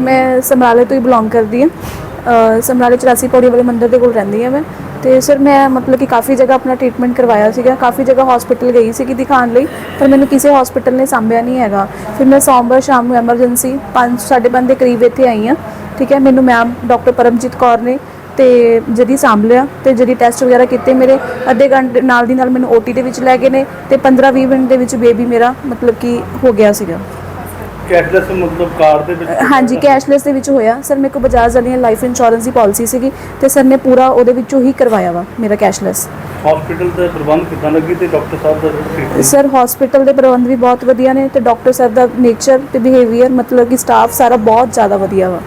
ਮੈਂ ਸਮਰਾਲੇ ਤੋਂ ਹੀ ਬਿਲੋਂਗ ਕਰਦੀ ਹਾਂ। ਸਮਰਾਲੇ 84 ਪੌੜੀ ਵਾਲੇ ਮੰਦਿਰ ਦੇ ਕੋਲ ਰਹਿੰਦੀ ਹਾਂ ਮੈਂ। ਤੇ ਸਰ ਮੈਂ ਮਤਲਬ ਕਿ ਕਾਫੀ ਜਗ੍ਹਾ ਆਪਣਾ ਟ੍ਰੀਟਮੈਂਟ ਕਰਵਾਇਆ ਸੀਗਾ। ਕਾਫੀ ਜਗ੍ਹਾ ਹਸਪੀਟਲ ਗਈ ਸੀਗੀ ਦਿਖਾਉਣ ਲਈ, ਪਰ ਮੈਨੂੰ ਕਿਸੇ ਹਸਪੀਟਲ ਨੇ ਸਾਂਭਿਆ ਨਹੀਂ ਹੈਗਾ। ਫਿਰ ਮੈਂ ਸੋਮਵਾਰ ਸ਼ਾਮ ਨੂੰ ਐਮਰਜੈਂਸੀ 5 5:30 ਦੇ ਕਰੀਬ ਇੱਥੇ ਆਈ ਹਾਂ। ਠੀਕ ਹੈ, ਮੈਨੂੰ ਮੈਮ ਡਾਕਟਰ ਪਰਮਜੀਤ ਕੌਰ ਨੇ ਤੇ ਜਦੀ ਸਾਂਭ ਲਿਆ ਤੇ ਜਦੀ ਟੈਸਟ ਵਗੈਰਾ ਕੀਤੇ ਮੇਰੇ। ਅੱਧੇ ਘੰਟੇ ਨਾਲ ਦੀ ਨਾਲ ਮੈਨੂੰ ਓਟੀ ਦੇ ਵਿੱਚ ਲੈ ਗਏ ਨੇ ਤੇ 15-20 ਮਿੰਟ ਦੇ ਵਿੱਚ ਬੇਬੀ ਮੇਰਾ ਮਤਲਬ ਕਿ ਹੋ ਗਿਆ ਸੀਗਾ। ਕੈਸ਼ਲੈਸ ਮਤਲਬ ਕਾਰਡ ਦੇ ਵਿੱਚ ਹਾਂਜੀ ਕੈਸ਼ਲੈਸ ਦੇ ਵਿੱਚ ਹੋਇਆ। ਸਰ ਮੇਰੇ ਕੋਲ ਬਜਾਜ ਵਾਲੀਆਂ ਲਾਈਫ ਇੰਸ਼ੋਰੈਂਸ ਦੀ ਪਾਲਿਸੀ ਸੀਗੀ ਤੇ ਸਰ ਨੇ ਪੂਰਾ ਉਹਦੇ ਵਿੱਚੋਂ ਹੀ ਕਰਵਾਇਆ ਵਾ ਮੇਰਾ ਕੈਸ਼ਲੈਸ ਹਸਪੀਟਲ ਦਾ ਪ੍ਰਬੰਧ ਕਿੱਦਾਂ ਲੱਗੀ ਤੇ ਡਾਕਟਰ ਸਾਹਿਬ ਦਾ treatment? ਸਰ ਹਸਪੀਟਲ ਦੇ ਪ੍ਰਬੰਧ ਵੀ ਬਹੁਤ ਵਧੀਆ ਨੇ ਤੇ ਡਾਕਟਰ ਸਰ ਦਾ ਨੇਚਰ ਤੇ ਬਿਹੇਵੀਅਰ ਮਤਲਬ ਕਿ ਸਟਾਫ ਸਾਰਾ ਬਹੁਤ ਜ਼ਿਆਦਾ ਵਧੀਆ ਵਾ।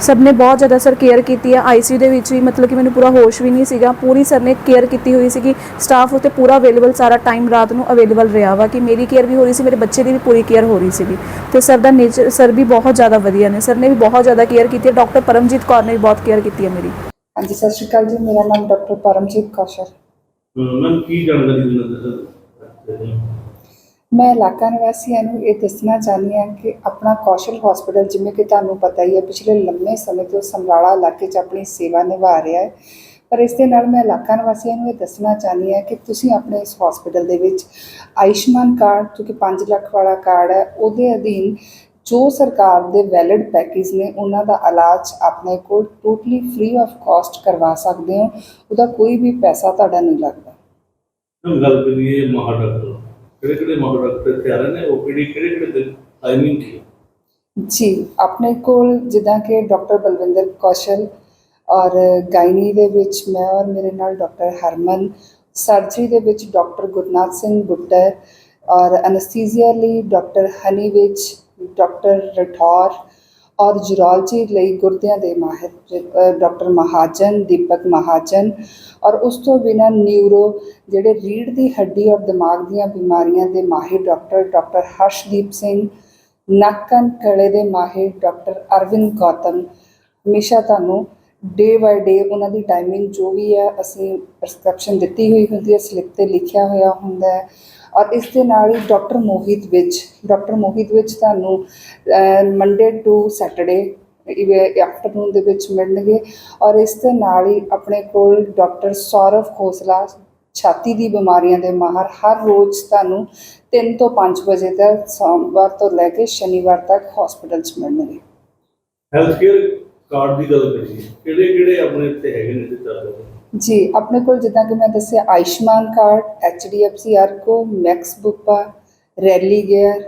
ਸਭ ਨੇ ਬਹੁਤ ਜ਼ਿਆਦਾ ਸਰ ਕੇਅਰ ਕੀਤੀ ਹੈ। ਆਈਸੀਯੂ ਦੇ ਵਿੱਚ ਵੀ ਮਤਲਬ ਕਿ ਮੈਨੂੰ ਪੂਰਾ ਹੋਸ਼ ਵੀ ਨਹੀਂ ਸੀਗਾ। ਪੂਰੀ ਸਰ ਨੇ ਕੇਅਰ ਕੀਤੀ ਹੋਈ ਸੀਗੀ। ਸਟਾਫ ਉੱਤੇ ਪੂਰਾ ਅਵੇਲੇਬਲ ਸਾਰਾ ਟਾਈਮ ਰਾਤ ਨੂੰ ਅਵੇਲੇਬਲ ਰਿਹਾ ਵਾ ਕਿ ਮੇਰੀ ਕੇਅਰ ਵੀ ਹੋ ਰਹੀ ਸੀ ਮੇਰੇ ਬੱਚੇ ਦੀ ਵੀ ਪੂਰੀ ਕੇਅਰ ਹੋ ਰਹੀ ਸੀਗੀ। ਤੇ ਸਰ ਦਾ ਨੇਚਰ ਸਰ ਵੀ ਬਹੁਤ ਜ਼ਿਆਦਾ ਵਧੀਆ ਨੇ। ਸਰ ਨੇ ਵੀ ਬਹੁਤ ਜ਼ਿਆਦਾ ਕੇਅਰ ਕੀਤੀ ਹੈ। ਡਾਕਟਰ ਪਰਮਜੀਤ ਕੌਰ ਨੇ ਵੀ ਬਹੁਤ ਕੇਅਰ ਕੀਤੀ ਹੈ ਮੇਰੀ। ਹਾਂਜੀ ਸਤਿ ਸ਼੍ਰੀ ਅਕਾਲ ਜੀ। ਮੇਰਾ ਨਾਮ ਡਾਕਟਰ ਪਰਮਜੀਤ ਕੌਸ਼ਲ ਮੈਂ ਕੀ ਜਾਣਕਾਰੀ ਦੇਣਾ ਮੈਂ ਇਲਾਕਾ ਨਿਵਾਸੀਆਂ ਨੂੰ ਇਹ ਦੱਸਣਾ ਚਾਹੁੰਦੀ ਹਾਂ ਕਿ ਆਪਣਾ ਕੌਸ਼ਲ ਹਸਪੀਟਲ ਜਿਵੇਂ ਕਿ ਤੁਹਾਨੂੰ ਪਤਾ ਹੀ ਹੈ, ਪਿਛਲੇ ਲੰਮੇ ਸਮੇਂ ਤੋਂ ਸਮਰਾਲਾ ਇਲਾਕੇ 'ਚ ਆਪਣੀ ਸੇਵਾ ਨਿਭਾ ਰਿਹਾ ਹੈ। ਪਰ ਇਸ ਦੇ ਨਾਲ ਮੈਂ ਇਲਾਕਾ ਨਿਵਾਸੀਆਂ ਨੂੰ ਇਹ ਦੱਸਣਾ ਚਾਹੁੰਦੀ ਹਾਂ ਕਿ ਤੁਸੀਂ ਆਪਣੇ ਇਸ ਹਸਪੀਟਲ ਦੇ ਵਿੱਚ ਆਯੁਸ਼ਮਾਨ ਕਾਰਡ ਜੋ ਕਿ 5 ਲੱਖ ਵਾਲਾ ਕਾਰਡ ਹੈ, ਉਹਦੇ ਅਧੀਨ ਜੋ ਸਰਕਾਰ ਦੇ ਵੈਲਿਡ ਪੈਕੇਜ ਨੇ, ਉਹਨਾਂ ਦਾ ਇਲਾਜ ਆਪਣੇ ਕੋਲ ਟੋਟਲੀ ਫ੍ਰੀ ਆਫ ਕਾਸਟ ਕਰਵਾ ਸਕਦੇ ਹੋ। ਉਹਦਾ ਕੋਈ ਵੀ ਪੈਸਾ ਤੁਹਾਡਾ ਨਹੀਂ ਲੱਗਦਾ। ਗੱਲ ਕਰੀਏ ਮਹਾ ਡਾਕਟਰ ਕਿਹੜੇ ਕਿਹੜੇ ਮਹਾ ਡਾਕਟਰ ਇੱਥੇ ਆ ਰਹੇ ਨੇ ਓਪੀਡੀ ਕਿਹੜੇ ਕਿਹੜੇ ਦਿਨ ਟਾਈਮਿੰਗ ਕੀ ਹੈ? ਜੀ, ਆਪਣੇ ਕੋਲ ਜਿੱਦਾਂ ਕਿ ਡਾਕਟਰ ਬਲਵਿੰਦਰ ਕੌਸ਼ਲ ਔਰ ਗਾਇਨੀ ਦੇ ਵਿੱਚ ਮੈਂ ਔਰ ਮੇਰੇ ਨਾਲ ਡਾਕਟਰ ਹਰਮਨ ਸਰਜਰੀ ਦੇ ਵਿੱਚ ਡਾਕਟਰ ਗੁਰਨਾਥ ਸਿੰਘ ਗੁੱਟਰ ਔਰ ਅਨਸਥੀਸੀਆ ਲਈ ਡਾਕਟਰ ਹਨੀ ਵਿੱਚ ਡਾਕਟਰ ਰਠੌਰ ਔਰ ਜੂਰੋਲੋਜੀ ਲਈ ਗੁਰਦਿਆਂ ਦੇ ਮਾਹਿਰ ਡਾਕਟਰ ਮਹਾਜਨ, ਦੀਪਕ ਮਹਾਜਨ ਔਰ ਉਸ ਤੋਂ ਬਿਨਾਂ ਨਿਊਰੋ ਜਿਹੜੇ ਰੀੜ੍ਹ ਦੀ ਹੱਡੀ ਔਰ ਦਿਮਾਗ ਦੀਆਂ ਬਿਮਾਰੀਆਂ ਦੇ ਮਾਹਿਰ ਡਾਕਟਰ ਡਾਕਟਰ ਹਰਸ਼ਦੀਪ ਸਿੰਘ, ਨੱਕਨ ਕਲੇ ਦੇ ਮਾਹਿਰ ਡਾਕਟਰ ਅਰਵਿੰਦ ਗੌਤਮ, ਹਮੇਸ਼ਾ ਤੁਹਾਨੂੰ ਡੇ ਬਾਏ ਡੇ ਉਹਨਾਂ ਦੀ ਟਾਈਮਿੰਗ ਜੋ ਵੀ ਹੈ, ਅਸੀਂ ਪ੍ਰਸਕ੍ਰਿਪਸ਼ਨ ਦਿੱਤੀ ਹੋਈ ਹੁੰਦੀ ਹੈ ਸਲਿੱਪ ਤੇ ਲਿਖਿਆ ਹੋਇਆ ਹੁੰਦਾ ਹੈ। ਔਰ ਇਸ ਦੇ ਨਾਲ ਹੀ ਡਾਕਟਰ ਮੋਹਿਤ ਵਿੱਚ, ਡਾਕਟਰ ਮੋਹਿਤ ਵਿੱਚ ਤੁਹਾਨੂੰ ਮੰਡੇ ਟੂ ਸੈਟਰਡੇ ਆਫਟਰਨੂਨ ਦੇ ਵਿੱਚ ਮਿਲਣਗੇ ਔਰ ਇਸ ਦੇ ਨਾਲ ਹੀ ਆਪਣੇ ਕੋਲ ਡਾਕਟਰ ਸੌਰਵ ਖੋਸਲਾ, ਛਾਤੀ ਦੀ ਬਿਮਾਰੀਆਂ ਦੇ ਮਾਹਰ ਹਰ ਰੋਜ਼ ਤੁਹਾਨੂੰ 3 ਤੋਂ 5 ਵਜੇ ਤੱਕ ਸੋਮਵਾਰ ਤੋਂ ਲੈ ਕੇ ਸ਼ਨੀਵਾਰ ਤੱਕ ਹਸਪੀਟਲ 'ਚ ਮਿਲਣਗੇ। ਹੈਲਥ ਕੇਅਰ ਕਾਰਡ ਦੀ ਗੱਲ ਕਰੀਏ ਕਿਹੜੇ ਕਿਹੜੇ ਆਪਣੇ ਇੱਥੇ ਹੈਗੇ ਨੇ ਤੇ ਚੱਲ ਰਹੇ ਜੀ ਆਪਣੇ ਕੋਲ ਜਿੱਦਾਂ ਕਿ ਮੈਂ ਦੱਸਿਆ Ayushman card HDFC Ergo Max Bupa Religare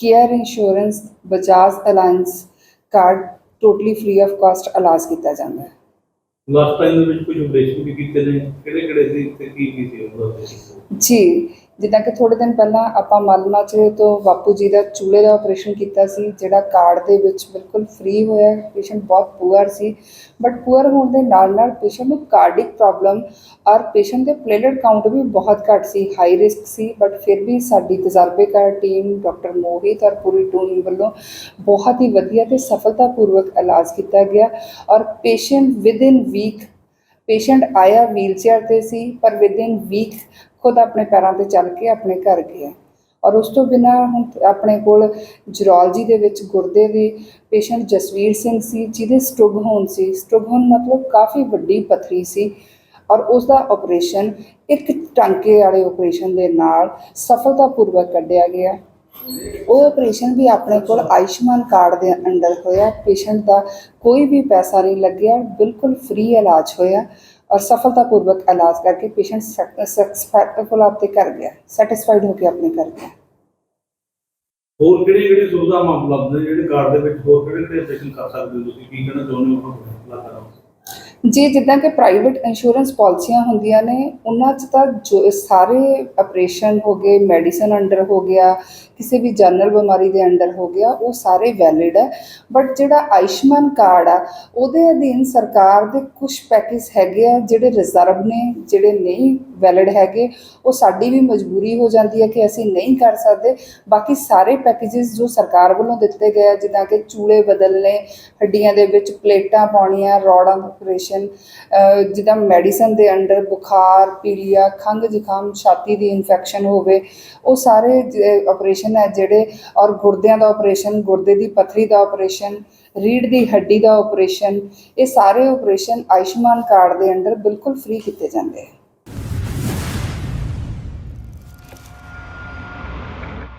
care insurance Bajaj Allianz card totally free of cost ਇਲਾਜ ਕੀਤਾ ਜਾਂਦਾ ਹੈ ਲਾਸਟ ਟਾਈਮ ਦੇ ਵਿੱਚ ਕੁਝ ਆਪਰੇਸ਼ਨ ਵੀ ਕੀਤੇ ਨੇ ਕਿਹੜੇ ਕਿਹੜੇ ਸੀ ਤੇ ਕੀ ਕੀ ਸੀ ਉਹਨਾਂ ਦੇ ਜੀ ਜਿੱਦਾਂ ਕਿ ਥੋੜੇ ਦਿਨ ਪਹਿਲਾਂ ਆਪਾਂ ਮਾਲਮਾਚਰੇ ਤੋਂ ਬਾਪੂ ਜੀ ਦਾ ਚੂਲੇ ਦਾ ਆਪਰੇਸ਼ਨ ਕੀਤਾ ਸੀ, ਜਿਹੜਾ ਕਾਰਡ ਦੇ ਵਿੱਚ ਬਿਲਕੁਲ ਫ੍ਰੀ ਹੋਇਆ ਪੇਸ਼ੈਂਟ ਬਹੁਤ ਪੂਅਰ ਸੀ। ਬਟ ਪੂਅਰ ਹੋਣ ਦੇ ਨਾਲ ਨਾਲ ਪੇਸ਼ੈਂਟ ਨੂੰ ਕਾਰਡਿਕ ਪ੍ਰੋਬਲਮ ਔਰ ਪੇਸ਼ੈਂਟ ਦੇ ਪਲੇਟਲੇਟ ਕਾਊਂਟ ਵੀ ਬਹੁਤ ਘੱਟ ਸੀ ਹਾਈ ਰਿਸਕ ਸੀ। ਬਟ ਫਿਰ ਵੀ ਸਾਡੀ ਤਜਰਬੇਕਾਰ ਟੀਮ ਡਾਕਟਰ ਮੋਹਿਤ ਔਰ ਪੂਰੀ ਟੀਮ ਵੱਲੋਂ ਬਹੁਤ ਹੀ ਵਧੀਆ ਤੇ ਸਫਲਤਾਪੂਰਵਕ ਇਲਾਜ ਕੀਤਾ ਗਿਆ ਔਰ patient within week patient ਆਇਆ ਵੀਲਚੇਅਰ ਤੇ ਸੀ, ਪਰ ਵਿਦ ਇਨ ਵੀਕ ਖੁਦ ਆਪਣੇ ਪੈਰਾਂ ਤੇ ਚੱਲ ਕੇ ਆਪਣੇ ਘਰ ਗਿਆ। ਔਰ ਉਸ ਤੋਂ ਬਿਨਾ ਹੁਣ ਆਪਣੇ ਕੋਲ ਜੂਰੋਲੋਜੀ ਦੇ ਵਿੱਚ ਗੁਰਦੇ ਦੇ ਪੇਸ਼ੈਂਟ ਜਸਵੀਰ ਸਿੰਘ ਸੀ, ਜਿਹਦੇ ਸਟ੍ਰੋਗਹੋਨ ਸੀ। ਸਟ੍ਰੋਗਹੋਨ ਮਤਲਬ ਕਾਫੀ ਵੱਡੀ ਪਥਰੀ ਸੀ ਔਰ ਉਸ ਦਾ ਆਪਰੇਸ਼ਨ ਇੱਕ ਟਾਂਕੇ ਵਾਲੇ ਆਪਰੇਸ਼ਨ ਦੇ ਨਾਲ ਸਫਲਤਾਪੂਰਵਕ ਕੱਢਿਆ ਗਿਆ। ਉਹ ਆਪਰੇਸ਼ਨ ਵੀ ਆਪਣੇ ਕੋਲ ਆਯੁਸ਼ਮਾਨ ਕਾਰਡ ਦੇ ਅੰਡਰ ਹੋਇਆ। ਪੇਸ਼ੈਂਟ ਦਾ ਕੋਈ ਵੀ ਪੈਸਾ ਨਹੀਂ ਲੱਗਿਆ, ਬਿਲਕੁਲ ਫ੍ਰੀ ਇਲਾਜ ਹੋਇਆ। ਔਰ ਸਫਲਤਾਪੂਰਵਕ ਇਲਾਜ ਕਰਕੇ ਪੇਸ਼ੈਂਟ ਸੈਟੀਸਫਾਈਡ ਆਪਦੇ ਕਰ ਗਿਆ ਸੈਟੀਸਫਾਈਡ ਹੋ ਕੇ ਆਪਣੇ ਕਰ ਗਿਆ। ਹੋਰ ਕਿਹੜੀ ਕਿਹੜੀ ਸੁਵਿਧਾਵਾਂ ਉਪਲਬਧ ਨੇ? ਜਿਹੜੇ ਕਾਰਡ ਦੇ ਵਿੱਚ ਹੋਰ ਕਿਹੜੇ ਕਿਹੜੇ ਆਪਰੇਸ਼ਨ ਕਰ ਸਕਦੇ ਹੋ ਤੁਸੀਂ? ਕੀ ਕਹਿਣਾ ਚਾਹੁੰਦੇ ਹੋ ਉਹਨਾਂ ਦਾ ਜੀ ਜਿੱਦਾਂ ਕਿ ਪ੍ਰਾਈਵੇਟ ਇੰਸ਼ੋਰੈਂਸ ਪਾਲਿਸੀਆਂ ਹੁੰਦੀਆਂ ਨੇ ਉਹਨਾਂ 'ਚ ਤਾਂ ਜੋ ਸਾਰੇ ਆਪਰੇਸ਼ਨ ਹੋ ਗਏ ਮੈਡੀਸਨ ਅੰਡਰ ਹੋ ਗਿਆ ਕਿਸੇ ਵੀ ਜਨਰਲ ਬਿਮਾਰੀ ਦੇ ਅੰਡਰ ਹੋ ਗਿਆ ਉਹ ਸਾਰੇ ਵੈਲਿਡ ਹੈ। ਬਟ ਜਿਹੜਾ ਆਯੁਸ਼ਮਾਨ ਕਾਰਡ ਆ ਉਹਦੇ ਅਧੀਨ ਸਰਕਾਰ ਦੇ ਕੁਝ ਪੈਕੇਜ ਹੈਗੇ ਆ ਜਿਹੜੇ ਰਿਜ਼ਰਵ ਨੇ ਜਿਹੜੇ ਨਹੀਂ ਵੈਲਿਡ ਹੈਗੇ ਉਹ ਸਾਡੀ ਵੀ ਮਜਬੂਰੀ ਹੋ ਜਾਂਦੀ ਹੈ ਕਿ ਅਸੀਂ ਨਹੀਂ ਕਰ ਸਕਦੇ। ਬਾਕੀ ਸਾਰੇ ਪੈਕੇजेस ਜੋ ਸਰਕਾਰ ਵੱਲੋਂ ਦਿੱਤੇ ਗਏ ਆ, ਜਿੱਦਾਂ ਕਿ ਚੂਲੇ ਬਦਲਨੇ ਹੱਡੀਆਂ ਦੇ ਵਿੱਚ ਪਲੇਟਾਂ ਪਾਉਣੀਆਂ ਰੋਡਾਂ ਦਾ ਆਪਰੇਸ਼ਨ ਜਿੱਦਾਂ ਮੈਡੀਸਨ ਦੇ ਅੰਡਰ ਬੁਖਾਰ ਪੀਲੀਆ ਖੰਘ ਜ਼ੁਕਾਮ ਛਾਤੀ ਦੀ ਇਨਫੈਕਸ਼ਨ ਹੋਵੇ ਉਹ ਸਾਰੇ ਆਪਰੇਸ਼ਨ ਹੈ ਜਿਹੜੇ ਔਰ ਗੁਰਦਿਆਂ ਦਾ ਆਪਰੇਸ਼ਨ ਗੁਰਦੇ ਦੀ ਪੱਥਰੀ ਦਾ ਆਪਰੇਸ਼ਨ ਰੀੜ ਦੀ ਹੱਡੀ ਦਾ ਆਪਰੇਸ਼ਨ ਇਹ ਸਾਰੇ ਆਪਰੇਸ਼ਨ ਆਯੁਸ਼ਮਾਨ ਕਾਰਡ ਦੇ ਅੰਡਰ ਬਿਲਕੁਲ ਫ੍ਰੀ ਕੀਤੇ ਜਾਂਦੇ ਆ।